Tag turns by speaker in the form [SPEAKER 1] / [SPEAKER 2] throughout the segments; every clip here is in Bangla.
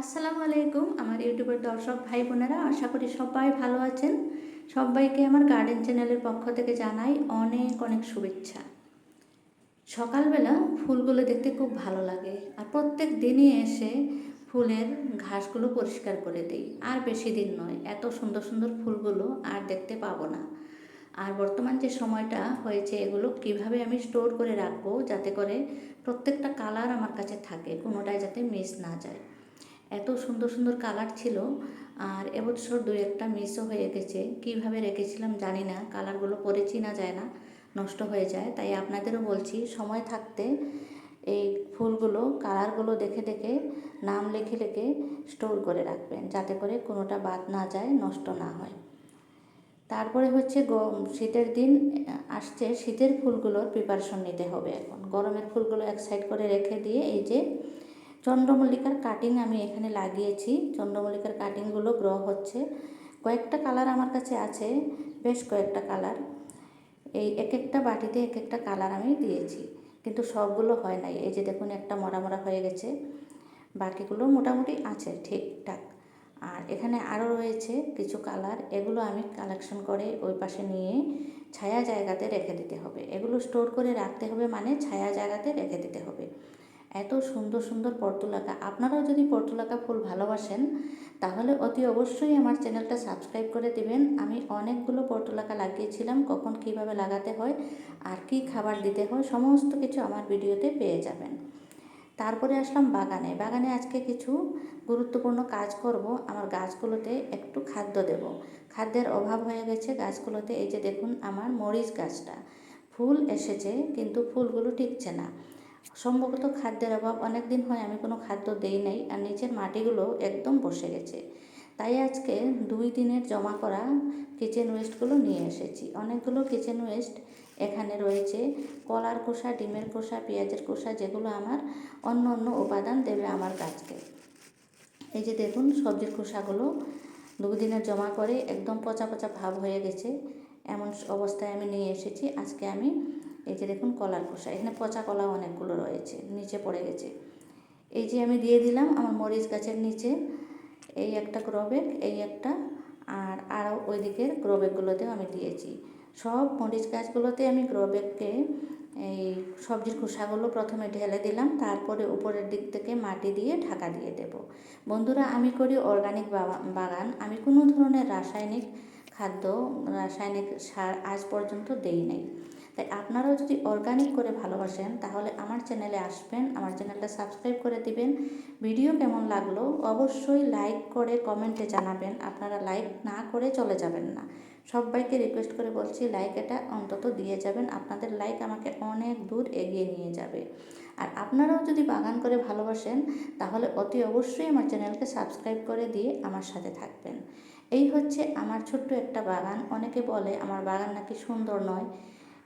[SPEAKER 1] আসসালামু আলাইকুম, আমার ইউটিউবের দর্শক ভাই বোনেরা, আশা করি সবাই ভালো আছেন। সবাইকে আমার গার্ডেন চ্যানেলের পক্ষ থেকে জানাই অনেক অনেক শুভেচ্ছা। সকালবেলা ফুলগুলো দেখতে খুব ভালো লাগে, আর প্রত্যেক দিনই এসে ফুলের ঘাসগুলো পরিষ্কার করে দিই। আর বেশি দিন নয়, এত সুন্দর সুন্দর ফুলগুলো আর দেখতে পাবো না। আর বর্তমান যে সময়টা হয়েছে, এগুলো কীভাবে আমি স্টোর করে রাখব, যাতে করে প্রত্যেকটা কালার আমার কাছে থাকে, কোনোটাই যাতে মিস না যায়। এত সুন্দর সুন্দর কালার ছিল, আর এবছর দু একটা মিসও হয়ে গেছে। কীভাবে রেখেছিলাম জানি না, কালারগুলো পরে চিনা যায় না, নষ্ট হয়ে যায়। তাই আপনাদেরও বলছি, সময় থাকতে এই ফুলগুলো, কালারগুলো দেখে দেখে, নাম লিখে লিখে স্টোর করে রাখবেন, যাতে করে কোনোটা বাদ না যায়, নষ্ট না হয়। তারপরে হচ্ছে শীতের দিন আসছে, শীতের ফুলগুলোর প্রিপারেশন নিতে হবে এখন। গরমের ফুলগুলো এক সাইড করে রেখে দিয়ে এই যে চন্দ্রমল্লিকার কাটিং আমি এখানে লাগিয়েছি। চন্দ্রমল্লিকার কাটিংগুলো গ্রো হচ্ছে। কয়েকটা কালার আমার কাছে আছে, বেশ কয়েকটা কালার এই এক একটা বাটিতে এক একটা কালার আমি দিয়েছি, কিন্তু সবগুলো হয় নাই। এই যে দেখুন, একটা মরা মরা হয়ে গেছে। বাকিগুলো মোটামুটি আছে, ঠিকঠাক। আর এখানে আরও রয়েছে কিছু কালার এগুলো আমি কালেকশন করে ওই পাশে নিয়ে ছায়া জায়গাতে রেখে দিতে হবে। এগুলো স্টোর করে রাখতে হবে মানে ছায়া জায়গাতে রেখে দিতে হবে। এত সুন্দর সুন্দর পর্তুলাকা। আপনারাও যদি পর্তুলাকা ফুল ভালোবাসেন, তাহলে অতি অবশ্যই আমার চ্যানেলটা সাবস্ক্রাইব করে দিবেন। আমি অনেকগুলো পর্তুলাকা লাগিয়েছিলাম, কখন কীভাবে লাগাতে হয় আর কি খাবার দিতে হয়, সমস্ত কিছু আমার ভিডিওতে পেয়ে যাবেন। তারপরে আসলাম বাগানে। বাগানে আজকে কিছু গুরুত্বপূর্ণ কাজ করব। আমার গাছগুলোতে একটু খাদ্য দেব। খাদ্যের অভাব হয়ে গেছে গাছগুলোতে। এই যে দেখুন, আমার মরিচ গাছটা। ফুল এসেছে, কিন্তু ফুলগুলো টিকছে না। সম্ভবত খাদ্যের অভাব। অনেক দিন হয় আমি কোনো খাদ্য দেই নাই আর নিচের মাটিগুলো একদম বসে গেছে। তাই আজকে দুই দিনের জমা করা কিচেন ওয়েস্টগুলো নিয়ে এসেছি। অনেকগুলো কিচেন ওয়েস্ট এখানে রয়েছে। কলার খোসা, ডিমের খোসা, পেঁয়াজের খোসা যেগুলো আমার অন্য অন্য উপাদান দেবে আমার গাছকে এই যে দেখুন, সবজির খোসাগুলো দুদিনের জমা করে একদম পচা পচা ভাব হয়ে গেছে। এমন অবস্থায় আমি নিয়ে এসেছি। আজকে আমি এই যে দেখুন কলার খোসা, এখানে পচা কলা অনেকগুলো রয়েছে, নিচে পড়ে গেছে। এই যে আমি দিয়ে দিলাম আমার মরিচ গাছের নিচে, এই একটা গ্রোবেগ এই একটা, আর আরও ওই দিকের গ্রোবেগগুলোতেও আমি দিয়েছি। সব মরিচ গাছগুলোতে আমি গ্রোবেগকে এই সবজির খোসাগুলো প্রথমে ঢেলে দিলাম, তারপরে উপরের দিক থেকে মাটি দিয়ে ঢাকা দিয়ে দেব। বন্ধুরা, আমি করি অর্গানিক বাগান, আমি কোনো ধরনের রাসায়নিক খাদ্য রাসায়নিক সার আজ পর্যন্ত দেই নাই। তাই আপনারাও যদি অর্গানিক করে ভালোবাসেন, তাহলে আমার চ্যানেলে আসবেন, আমার চ্যানেলটা সাবস্ক্রাইব করে দিবেন। ভিডিও কেমন লাগল? অবশ্যই লাইক করে কমেন্টে জানাবেন। আপনারা লাইক না করে চলে যাবেন না। সবাইকে রিকোয়েস্ট করে বলছি লাইক এটা অন্তত দিয়ে যাবেন। আপনাদের লাইক আমাকে অনেক দূর এগিয়ে নিয়ে যাবে। আর আপনারাও যদি বাগান করে ভালোবাসেন, তাহলে অতি অবশ্যই আমার চ্যানেলকে সাবস্ক্রাইব করে দিয়ে আমার সাথে থাকবেন। এই হচ্ছে আমার ছোট্ট একটা বাগান। অনেকে বলে আমার বাগান নাকি সুন্দর নয়।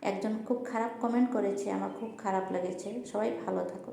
[SPEAKER 1] একজন খুব খারাপ কমেন্ট করেছে, আমার খুব খারাপ লেগেছে। সবাই ভালো থাকুক।